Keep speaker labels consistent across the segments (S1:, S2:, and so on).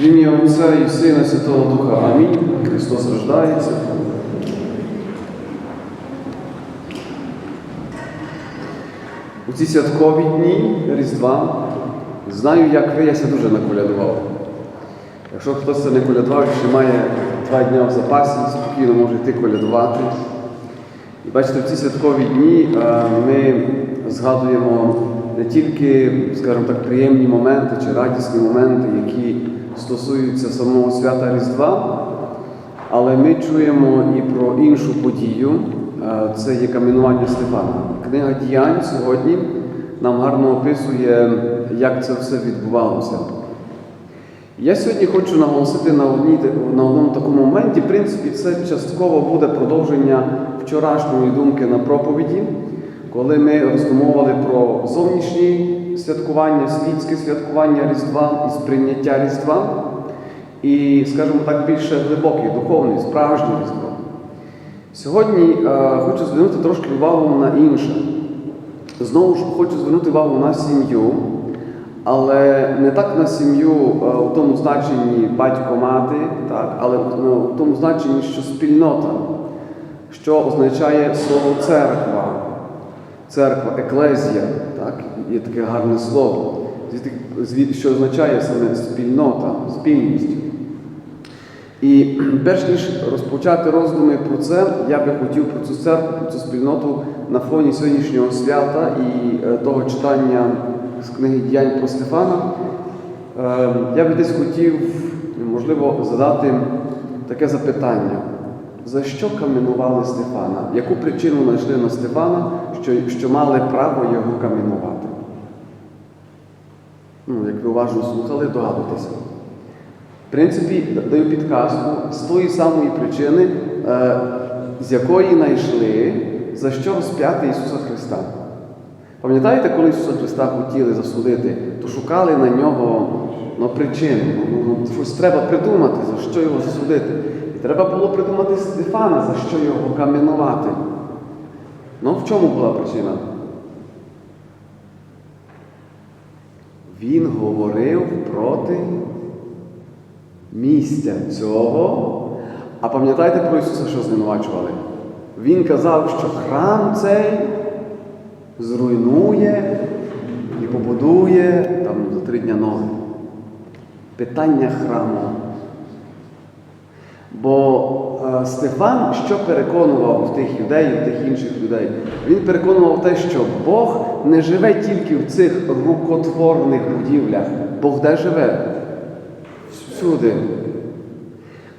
S1: В ім'я Отця і Сина Святого Духа. Амінь. Христос рождається. У ці святкові дні Різдва знаю, як ви, я ся дуже наколядував. Якщо хтось це не колядував, ще має два дні в запасі, спокійно може йти колядувати. І бачите, в ці святкові дні е, ми згадуємо не тільки, скажімо так, приємні моменти чи радісні моменти, які стосуються самого свята Різдва, але ми чуємо і про іншу подію. Е, Це є камінування Стефана. Книга діянь сьогодні нам гарно описує, як це все відбувалося. Я сьогодні хочу наголосити на, одній, на одному такому моменті. В принципі, це частково буде продовження вчорашньої думки на проповіді, коли ми роздумовували про зовнішні святкування, світське святкування Різдва і сприйняття Різдва, і, скажімо так, більше глибокий, духовний, справжнє Різдво. Сьогодні е, хочу звернути трошки увагу на інше. Знову ж хочу звернути увагу на сім'ю, але не так на сім'ю е, у тому значенні батько-мати, так, але ну, в тому значенні, що спільнота, що означає слово церква, церква, еклезія, так, є таке гарне слово, що означає саме спільнота, спільність. І перш ніж розпочати роздуми про це, я би хотів про цю церкву, про цю спільноту на фоні сьогоднішнього свята і е, того читання з книги діянь про Стефана. Е, Я би десь хотів, можливо, задати таке запитання. За що каменували Стефана? Яку причину знайшли на Стефана, що, що мали право його каменувати? Ну, як ви уважно слухали, догадуйтеся. В принципі, даю підказку з тої самої причини, е, з якої знайшли, за що розп'яти Ісуса Христа. Пам'ятаєте, коли Ісуса Христа хотіли засудити, то шукали на нього ну, причину. Ну, ну, щось треба придумати, за що його засудити. І треба було придумати Стефана, за що його каменувати. Ну, в чому була причина? Він говорив проти місця цього. А пам'ятаєте про Ісуса, що звинувачували? Він казав, що храм цей зруйнує і побудує там за три дня ноги. Питання храму. Бо е, Стефан що переконував тих юдеїв, тих інших людей? Він переконував те, що Бог не живе тільки в цих рукотворних будівлях. Бог де живе? Всюди.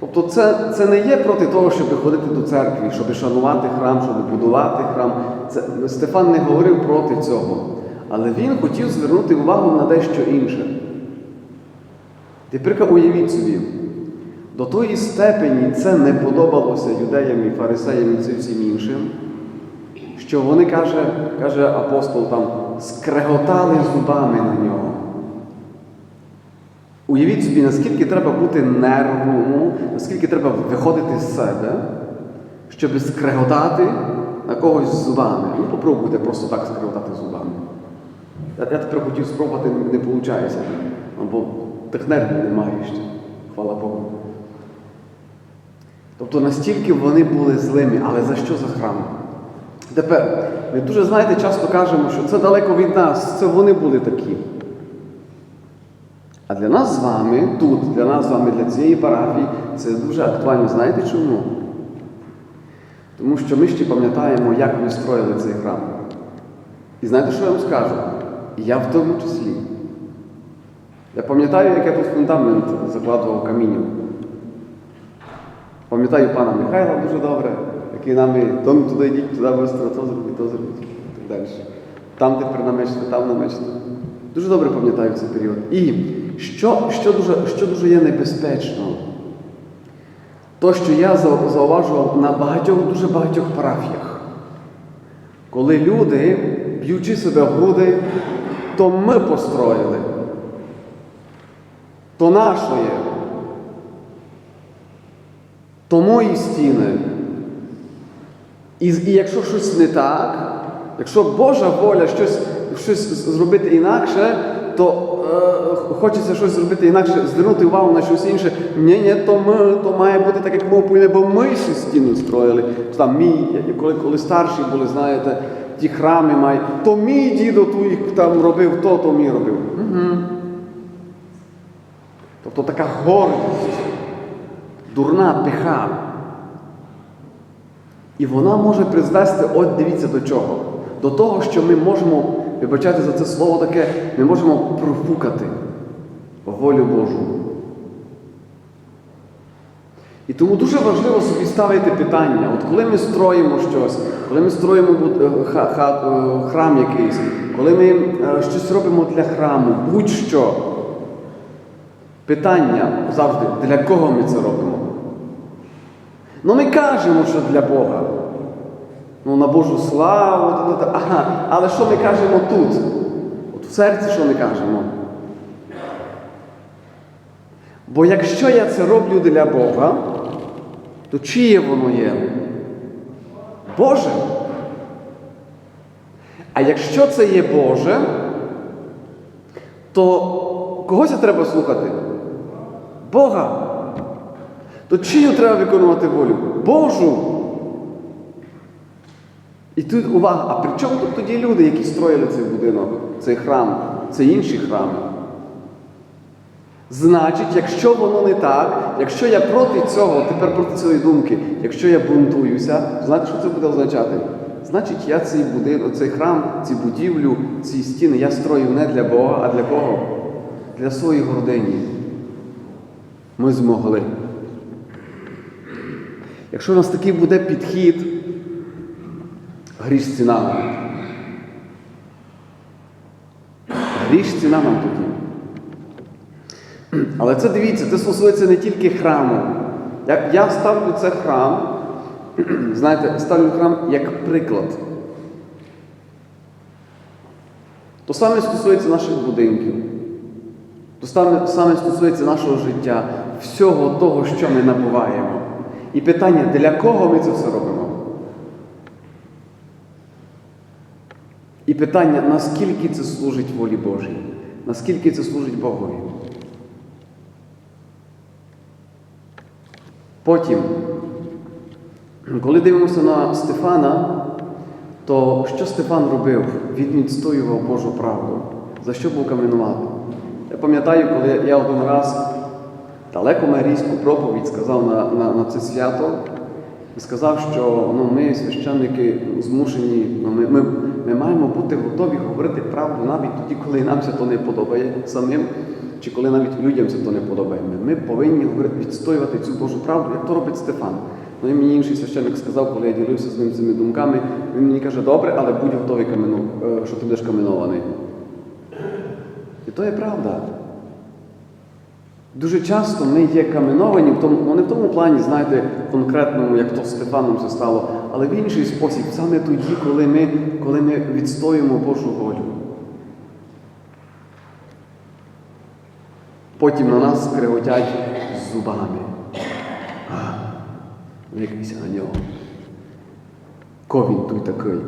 S1: Тобто це, це не є проти того, щоб ходити до церкви, щоб шанувати храм, щоб будувати храм. Це, Стефан не говорив проти цього. Але він хотів звернути увагу на дещо інше. Тепер уявіть собі, до тої степені це не подобалося юдеям і фарисеям і всім іншим, що вони, каже, каже апостол, там, скреготали зубами на нього. Уявіть собі, наскільки треба бути нервному, наскільки треба виходити з себе, щоб скреготати на когось зубами. Ну, попробуйте просто так скреготати зубами. Я, я тепер хотів спробувати, не виходить. Бо тих нервів немає ще, хвала Богу. Тобто настільки вони були злими, але за що за храм? Тепер, ми дуже знаєте, часто кажемо, що це далеко від нас, це вони були такі. А для нас з вами, тут, для нас з вами, для цієї парафії, це дуже актуально. Знаєте чому? Тому що ми ще пам'ятаємо, як ми строїли цей храм. І знаєте, що я вам скажу? Я в тому числі. Я пам'ятаю, як я тут фундамент закладував камінням. Пам'ятаю пана Михайла дуже добре, який нами «Том, туди йдіть, туди вести, то зробіть, то зробіть. І так далі. Там тепер намечте, там намечте. Дуже добре пам'ятаю цей період. І що, що, дуже, що дуже є небезпечно? То, що я зауважував на багатьох, дуже багатьох парафіях. Коли люди, б'ючи себе в груди, то ми построїли, то нашоє, то мої стіни. І, і якщо щось не так, якщо Божа воля щось, щось зробити інакше, то е, хочеться щось зробити інакше, звернути увагу на щось інше. Ні, ні, то то має бути так, як ми повинні, бо ми цю стіну строїли. Там мій, коли, коли старші були, знаєте, ті храми мають, то мій дідо ту їх там робив, то, то мій робив. Угу. Тобто така гордість, дурна пиха. І вона може призвести, от дивіться до чого. До того, що ми можемо, вибачайте за це слово таке, ми можемо профукати волю Божу. І тому дуже важливо собі ставити питання, от коли ми строїмо щось, коли ми строїмо е, е, храм якийсь, коли ми е, щось робимо для храму, будь-що. Питання завжди, для кого ми це робимо? Ну ми кажемо, що для Бога. Ну, на Божу славу, ага, але що ми кажемо тут? От в серці що ми кажемо? Бо якщо я це роблю для Бога, то чиє воно є? Боже. А якщо це є Боже, то когось треба слухати? Бога. То чию треба виконувати волю? Божу. І тут увага, а при чому тут тоді люди, які строїли цей будинок, цей храм, це інші храми? Значить, якщо воно не так, якщо я проти цього, тепер проти цієї думки, якщо я бунтуюся, знаєте, що це буде означати? Значить, я цей будинок, цей храм, цю будівлю, ці стіни я строю не для Бога, а для кого? Для своєї гордині. Ми змогли. Якщо у нас такий буде підхід, гріш ціна. Гріш ціна нам тоді. Але це дивіться, це стосується не тільки храму. Як я ставлю це храм, знаєте, ставлю храм як приклад. То саме стосується наших будинків. То саме стосується нашого життя, всього того, що ми набуваємо. І питання, для кого ми це все робимо? І питання, наскільки це служить волі Божій, наскільки це служить Богові. Потім, коли дивимося на Стефана, то що Стефан робив? Він відстоював Божу правду. За що був каменувати? Я пам'ятаю, коли я один раз далеко марійську проповідь сказав на, на, на це свято і сказав, що ну, ми, священники, змушені, ну, ми, ми, ми маємо бути готові говорити правду навіть тоді, коли нам це то не подобає самим, чи коли навіть людям це то не подобає. Ми, повинні говорити, відстоювати цю Божу правду, як то робить Стефан. Ну і мені інший священник сказав, коли я ділився з ним цими думками, він мені каже, добре, але будь готовий е, що ти будеш каменований. І то є правда. Дуже часто ми є каменовані, в тому, ну не в тому плані, знаєте, конкретному, як то з Стефаном це стало, але в інший спосіб, саме тоді, коли ми, коли ми відстоюємо Божу волю. Потім на нас скриготять зубами. А, на нього. Ко він той такий?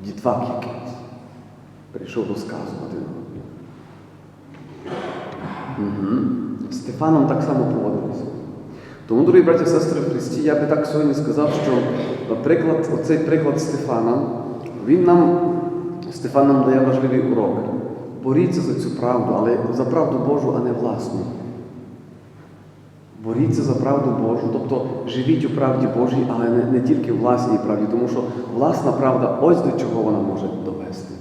S1: Дітвак якийсь. Прийшов розказувати. Угу. Стефаном так само поводилося. Тому, дорогі браті і сестри в Христі, я би так сьогодні сказав, що, наприклад, оцей приклад Стефана, він нам, Стефан нам дає важливий урок. Боріться за цю правду, але за правду Божу, а не власну. Боріться за правду Божу, тобто живіть у правді Божій, але не, не тільки в власній правді, тому що власна правда ось до чого вона може довести.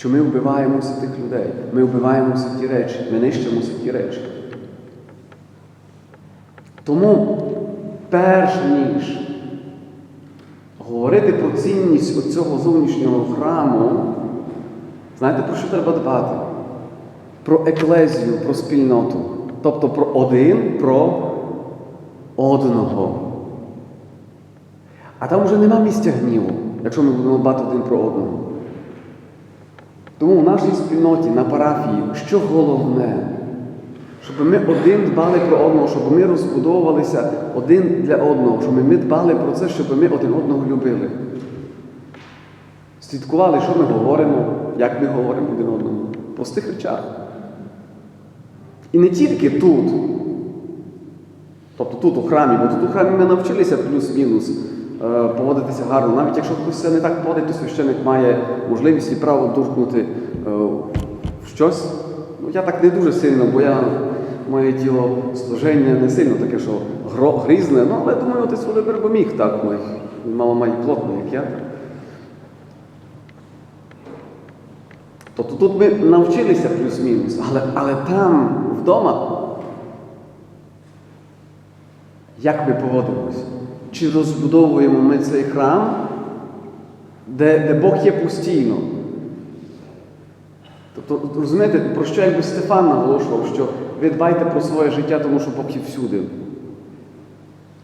S1: Що ми вбиваємо всі тих людей, ми вбиваємо всі ті речі, ми нищимо всі ті речі. Тому, перш ніж говорити про цінність цього зовнішнього храму, знаєте, про що треба дбати? Про еклезію, про спільноту. Тобто про один, про одного. А там вже нема місця гніву, якщо ми будемо дбати один про одного. Тому в нашій спільноті, на парафії, що головне, щоб ми один дбали про одного, щоб ми розбудовувалися один для одного, щоб ми дбали про це, щоб ми один одного любили. Слідкували, що ми говоримо, як ми говоримо один одному. В простих речах. І не тільки тут. Тобто тут у храмі, бо тут у храмі ми навчилися плюс-мінус поводитися гарно. Навіть якщо хтось це не так поводить, то священик має можливість і право дуркнути е, в щось. Ну, я так не дуже сильно, бо я моє тіло служення не сильно таке, що грізне. Ну, але думаю, отець Володимир міг так. Він мало має плотно, як я. Тобто тут ми навчилися плюс-мінус, але, але там, вдома, як ми поводимося? Чи розбудовуємо ми цей храм, де, де Бог є постійно? Тобто, розумієте, про що якби Стефан наголошував, що ви дбайте про своє життя, тому що Бог є всюди,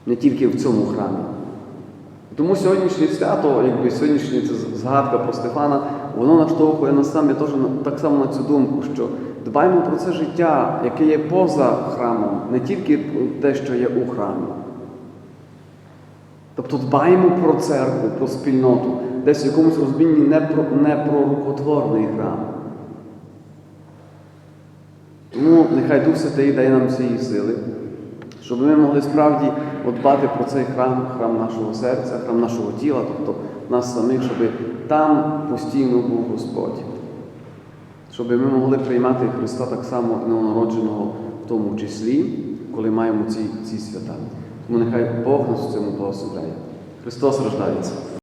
S1: не тільки в цьому храмі. Тому сьогоднішнє свято, якби сьогоднішня згадка про Стефана, воно наштовхує нас саме так само на цю думку, що дбаймо про це життя, яке є поза храмом, не тільки те, що є у храмі. Тобто дбаємо про церкву, про спільноту, десь в якомусь розумінні не про, не про рукотворний храм. Тому нехай Дух Святий дає нам цієї сили, щоб ми могли справді дбати про цей храм, храм нашого серця, храм нашого тіла, тобто нас самих, щоб там постійно був Господь. Щоб ми могли приймати Христа так само новонародженого в тому числі, коли маємо ці, ці свята. Тому нехай Бог нас в цьому благословляє. Христос рождається.